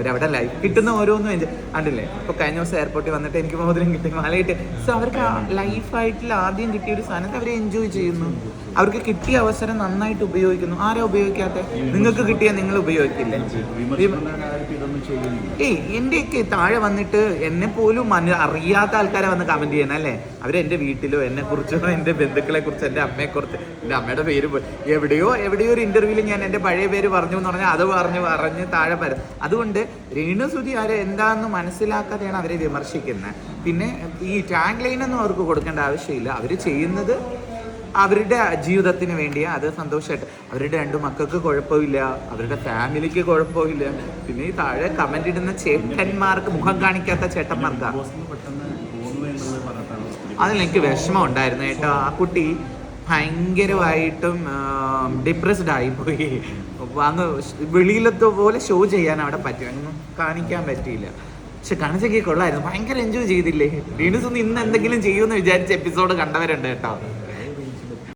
അവരവിടെ ലൈഫ് കിട്ടുന്ന ഓരോന്നും എൻജോയ് കണ്ടില്ലേ? ഇപ്പൊ കഴിഞ്ഞ ദിവസം എയർപോർട്ടിൽ വന്നിട്ട് എനിക്ക് മോതിരം കിട്ടി മാല കിട്ടി സോ അവർക്ക് ലൈഫായിട്ടുള്ള ആദ്യം കിട്ടിയ ഒരു സാധനത്തെ അവർ എൻജോയ് ചെയ്യുന്നു. അവർക്ക് കിട്ടിയ അവസരം നന്നായിട്ട് ഉപയോഗിക്കുന്നു. ആരാ ഉപയോഗിക്കാത്ത? നിങ്ങൾക്ക് കിട്ടിയ നിങ്ങൾ ഉപയോഗിക്കില്ലേ? ഏയ് എന്റെയൊക്കെ താഴെ വന്നിട്ട് എന്നെ പോലും അറിയാത്ത ആൾക്കാരെ വന്ന് കമന്റ് ചെയ്യണം അല്ലേ? അവർ എന്റെ വീട്ടിലോ എന്നെ കുറിച്ചോ എന്റെ ബന്ധുക്കളെ കുറിച്ച് എന്റെ അമ്മയെ കുറിച്ച് എന്റെ അമ്മയുടെ പേര് എവിടെയോ എവിടെയോ ഒരു ഇന്റർവ്യൂവിൽ ഞാൻ എന്റെ പഴയ പേര് പറഞ്ഞു എന്ന് പറഞ്ഞാൽ അത് പറഞ്ഞു പറഞ്ഞ് താഴെ വരും. അതുകൊണ്ട് രേണുസുതി അവരെ എന്താന്ന് മനസ്സിലാക്കാതെയാണ് അവരെ വിമർശിക്കുന്നത്. പിന്നെ ഈ ടാഗ് ഒന്നും അവർക്ക് കൊടുക്കേണ്ട ആവശ്യമില്ല. അവർ ചെയ്യുന്നത് അവരുടെ ജീവിതത്തിന് വേണ്ടിയാ. അത് സന്തോഷമായിട്ട് അവരുടെ രണ്ട് മക്കൾക്ക് കുഴപ്പമില്ല. അവരുടെ ഫാമിലിക്ക് കുഴപ്പമില്ല. പിന്നെ ഈ താഴെ കമന്റ് ഇടുന്ന ചേട്ടന്മാർക്ക് മുഖം കാണിക്കാത്ത ചേട്ടന്മാർക്കാണ് അതിൽ എനിക്ക് വിഷമം ഉണ്ടായിരുന്നു കേട്ടോ ആ കുട്ടി ഭയങ്കരമായിട്ടും ഡിപ്രസ്ഡ് ആയിപ്പോയി. അങ്ങ് വെളിയിലത്തെ പോലെ ഷോ ചെയ്യാൻ അവിടെ പറ്റി. അങ്ങ് കാണിക്കാൻ പറ്റിയില്ല. പക്ഷെ കാണിച്ചൊക്കെ കൊള്ളായിരുന്നു. ഭയങ്കര എൻജോയ് ചെയ്തില്ലേ? വീണ്ടും ഇന്ന് എന്തെങ്കിലും ചെയ്യുമെന്ന് വിചാരിച്ച എപ്പിസോഡ് കണ്ടവരുണ്ട് കേട്ടോ.